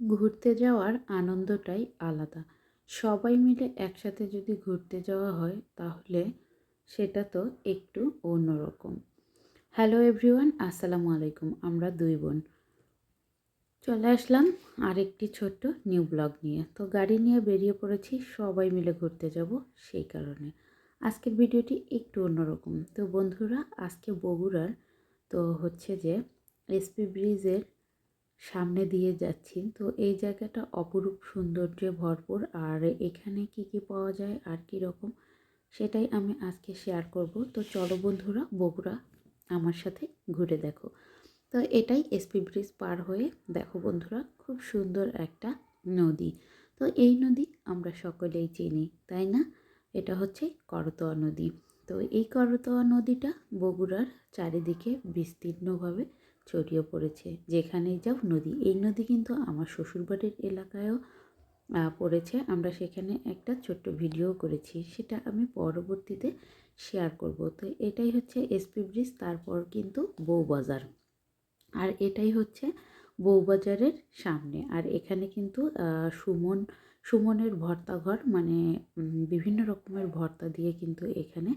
ঘুরতে যাওয়ার আনন্দটাই আলাদা। সবাই মিলে একসাথে যদি ঘুরতে যাওয়া হয়, তাহলে সেটা তো একটু অন্যরকম। হ্যালো এভরিওয়ান, আসসালামু আলাইকুম, আমরা দুই বোন। চলে আসলাম আরেকটি ছোট্ট নিউ ব্লগ নিয়ে। তো গাড়ি নিয়ে বেরিয়ে পড়েছি, সবাই মিলে ঘুরতে যাব সেই কারণে। আজকের ভিডিওটি একটু অন্যরকম। তো বন্ধুরা, আজকে বগুড়ার তো হচ্ছে যে এসপি ব্রিজের সামনে দিয়ে যাচ্ছি। তো এই জায়গাটা অপরূপ সৌন্দর্যে ভরপুর। আর এখানে কি কি পাওয়া যায়, আর কি রকম, সেটাই আমি আজকে শেয়ার করব। তো চলো বন্ধুরা, বগুড়া আমার সাথে ঘুরে দেখো। তো এটাই এসপি ব্রিজ পার হয়ে দেখো বন্ধুরা, খুব সুন্দর একটা নদী। তো এই নদী আমরা সকলেই চিনি, তাই না? এটা হচ্ছে করতোয়া নদী। তো এই করতোয়া নদীটা বগুড়ার চারিদিকে বিস্তীর্ণভাবে ছড়িয়ে পড়েছে। যেখানেই যাও, নদী। এই নদী কিন্তু আমার শ্বশুরবাড়ির এলাকায়ও পড়েছে। আমরা সেখানে একটা ছোট্ট ভিডিও করেছি। সেটা আমি পরবর্তীতে শেয়ার করব। তো এটাই হচ্ছে এসপি ব্রিজ তারপর কিন্তু বউবাজার। আর এটাই হচ্ছে বউবাজারের সামনে। আর এখানে কিন্তু সুমন, সুমনের ভর্তা ঘর মানে বিভিন্ন রকমের ভর্তা দিয়ে কিন্তু এখানে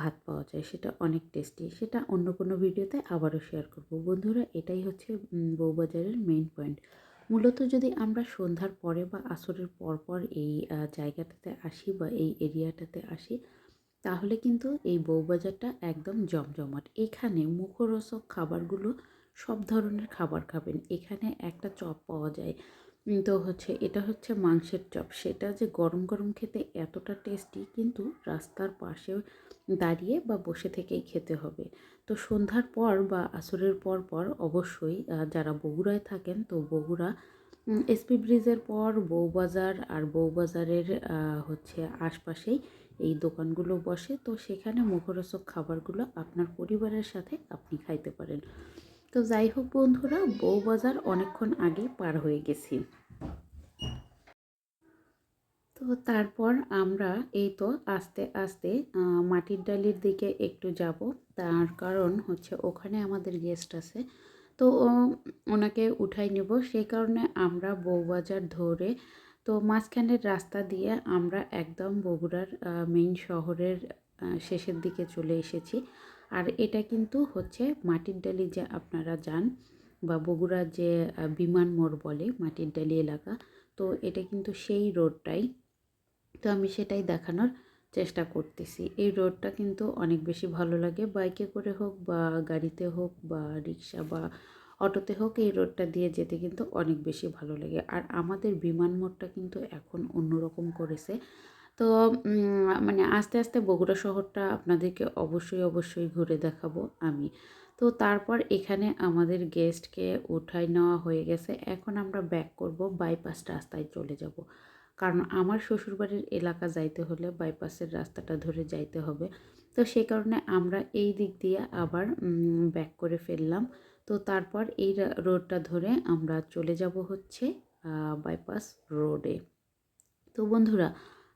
ভাত পাওয়া যায়, সেটা অনেক টেস্টি সেটা অন্য কোনো ভিডিওতে আবারও শেয়ার করব। বন্ধুরা, এটাই হচ্ছে বউবাজারের মেইন পয়েন্ট মূলত যদি আমরা সন্ধ্যার পরে বা আসরের পর পর এই জায়গাটাতে আসি বা এই এরিয়াটাতে আসি, তাহলে কিন্তু এই বউবাজারটা একদম জমজমাট। এখানে মুখরোচক খাবারগুলো সব ধরনের খাবার খাবেন। এখানে একটা চপ পাওয়া যায় তো হচ্ছে এটা হচ্ছে মাংসের চপ। সেটা যে গরম গরম খেতে এতটা টেস্টি কিন্তু রাস্তার পাশে দাঁড়িয়ে বা বসে থেকেই খেতে হবে। তো সন্ধ্যার পর বা আসরের পর পর অবশ্যই যারা বগুড়ায় থাকেন, তো বগুড়া এসপি ব্রিজের পর বউবাজার আর বউবাজারের হচ্ছে আশপাশেই এই দোকানগুলো বসে। তো সেখানে মুখরোচক খাবারগুলো আপনার পরিবারের সাথে আপনি খাইতে পারেন। তো যাই হোক বন্ধুরা, বউবাজার অনেকক্ষণ আগে পার হয়ে গেছি। তারপর আমরা এই তো আস্তে আস্তে মাটির ডালির দিকে একটু যাব। তার কারণ হচ্ছে ওখানে আমাদের গেস্ট আছে। তো ওনাকে উঠাই নেব। সেই কারণে আমরা বউবাজার ধরে, তো মাঝখানের রাস্তা দিয়ে আমরা একদম বগুড়ার মেইন শহরের শেষের দিকে চলে এসেছি। আর এটা কিন্তু হচ্ছে মাটির ডালি যে আপনারা যান বা বগুড়ার যে বিমান মোড় বলে মাটির ডালি এলাকা, তো এটা কিন্তু সেই রোডটাই তো আমি সেটাই দেখানোর চেষ্টা করতেছি। এই রোডটা কিন্তু অনেক বেশি ভালো লাগে। বাইকে করে হোক বা গাড়িতে হোক বা রিক্সা বা অটোতে হোক এই রোডটা দিয়ে যেতে কিন্তু অনেক বেশি ভালো লাগে। আর আমাদের বিমান মোড়টা কিন্তু এখন অন্যরকম করেছে। তো মানে আস্তে আস্তে বগুড়া শহরটা আপনাদেরকে অবশ্যই অবশ্যই ঘুরে দেখাবো আমি। তো তারপর এখানে আমাদের গেস্টকে উঠাই নেওয়া হয়ে গেছে। এখন আমরা ব্যাক করব বাইপাস রাস্তায় চলে যাব। কারণ আমার শ্বশুরবাড়ির এলাকা যাইতে হলে বাইপাসের রাস্তাটা ধরে যাইতে হবে। তো সেই কারণে আমরা এই দিক দিয়ে আবার ব্যাক করে ফেললাম। তো তারপর এই রোডটা ধরে আমরা চলে যাব হচ্ছে বাইপাস রোডে তো বন্ধুরা,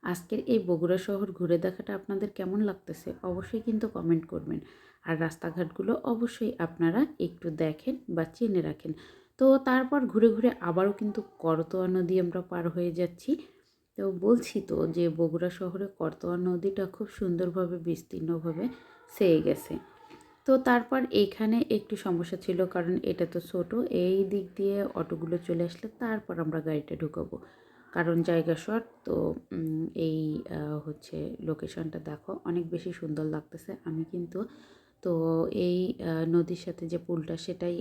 আজকের এই বগুড়া শহর ঘুরে দেখাটা আপনাদের কেমন লাগতেছে অবশ্যই কিন্তু কমেন্ট করবেন। আর রাস্তাঘাটগুলো অবশ্যই আপনারা একটু দেখেন বা চেনে রাখেন। তো তারপর ঘুরে ঘুরে আবারও কিন্তু করতোয়া নদী আমরা পার হয়ে যাচ্ছি। তো বলছি তো যে বগুড়া শহরে করতোয়া নদীটা খুব সুন্দরভাবে, বিস্তীর্ণভাবে সেয়ে গেছে। তো তারপর এখানে একটু সমস্যা ছিল কারণ এটা তো ছোট, এই দিক দিয়ে অটোগুলো চলে আসলে তারপর আমরা গাড়িটা ঢুকাবো। কারণ জায়গা শর্ট, তো এই হচ্ছে লোকেশনটা দেখো অনেক বেশি সুন্দর লাগতেছে। আমি কিন্তু তো এই নদীর সাথে যে পুলটা সেটাই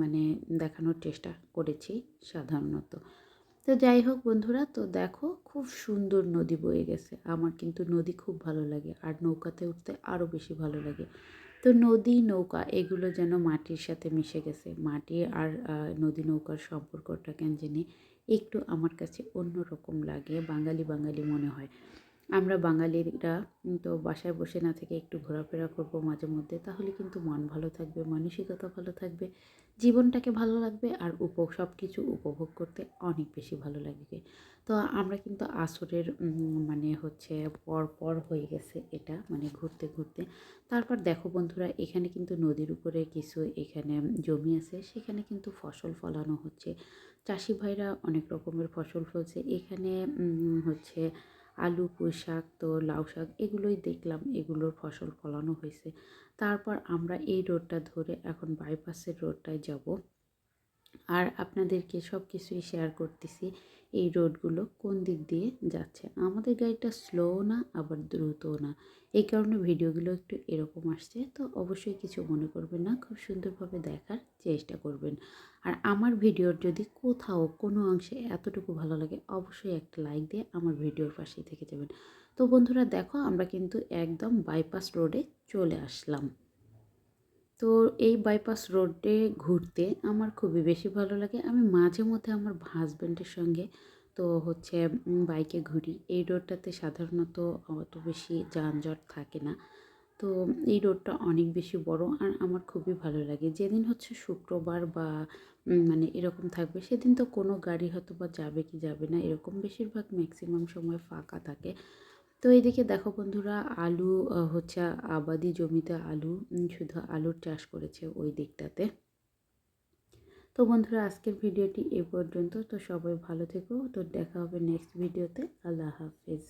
মানে দেখানোর চেষ্টা করেছি সাধারণত। তো যাই হোক বন্ধুরা, তো দেখো খুব সুন্দর নদী বয়ে গেছে। আমার কিন্তু নদী খুব ভালো লাগে আর নৌকাতে উঠতে আরও বেশি ভালো লাগে। তো নদী, নৌকা এগুলো যেন মাটির সাথে মিশে গেছে। মাটি আর নদী, নৌকার সম্পর্কটা কেন জানি একটু আমার কাছে অন্য রকম লাগে, বাঙালি বাঙালি মনে হয়। আমরা বাঙালিরা তো বাসায় বসে না থেকে একটু ঘোরাফেরা করব মাঝে মধ্যে, তাহলে কিন্তু মন ভালো থাকবে, মানসিকতা ভালো থাকবে, জীবনটাকে ভালো লাগবে আর উপ সব কিছু উপভোগ করতে অনেক বেশি ভালো লাগবে। তো আমরা কিন্তু আসরের মানে হচ্ছে পর পর হয়ে গেছে এটা মানে ঘুরতে ঘুরতে। তারপর দেখো বন্ধুরা, এখানে কিন্তু নদীর উপরে কিছু এখানে জমি আছে, সেখানে কিন্তু ফসল ফলানো হচ্ছে। চাষি ভাইরা অনেক রকমের ফসল ফলছে। এখানে হচ্ছে আলু, পুঁই শাক তো লাউ শাক এগুলোই দেখলাম এগুলোর ফসল ফলানো হয়েছে। তারপর আমরা এই রোডটা ধরে এখন বাইপাসের রোডটায় যাব। আর আপনাদেরকে সব কিছুই শেয়ার করতেছি এই রোডগুলো কোন দিক দিয়ে যাচ্ছে। আমাদের গাড়িটা স্লো না, আবার দ্রুতও না। এই কারণে ভিডিওগুলো একটু এরকম আসছে, তো অবশ্যই কিছু মনে করবেন না, খুব সুন্দরভাবে দেখার চেষ্টা করবেন। আর আমার ভিডিওর যদি কোথাও কোনো অংশে এতটুকু ভালো লাগে, অবশ্যই একটা লাইক দিয়ে আমার ভিডিওর পাশেই থেকে যাবেন। তো বন্ধুরা দেখো, আমরা কিন্তু একদম বাইপাস রোডে চলে আসলাম। তো এই বাইপাস রোডে ঘুরতে আমার খুবই বেশি ভালো লাগে। আমি মাঝে মধ্যে আমার হাজব্যান্ডের সঙ্গে তো হচ্ছে বাইকে ঘুরি। এই রোডটাতে সাধারণত অত বেশি যানজট থাকে না। তো এই রোডটা অনেক বেশি বড় আর আমার খুবই ভালো লাগে। যেদিন হচ্ছে শুক্রবার বা মানে এরকম থাকবে, সেদিন তো কোনো গাড়ি হয়তো বা যাবে কি যাবে না, এরকম বেশিরভাগ ম্যাক্সিমাম সময় ফাঁকা থাকে। তো এইদিকে দেখো বন্ধুরা, আলু হচ্ছে আবাদি জমিতে আলু শুধু আলুর চাষ করেছে ওই দিকটাতে। তো বন্ধুরা, আজকের ভিডিওটি এ পর্যন্ত। তো সবাই ভালো থেকো। তো দেখা হবে নেক্সট ভিডিওতে আল্লাহ হাফেজ।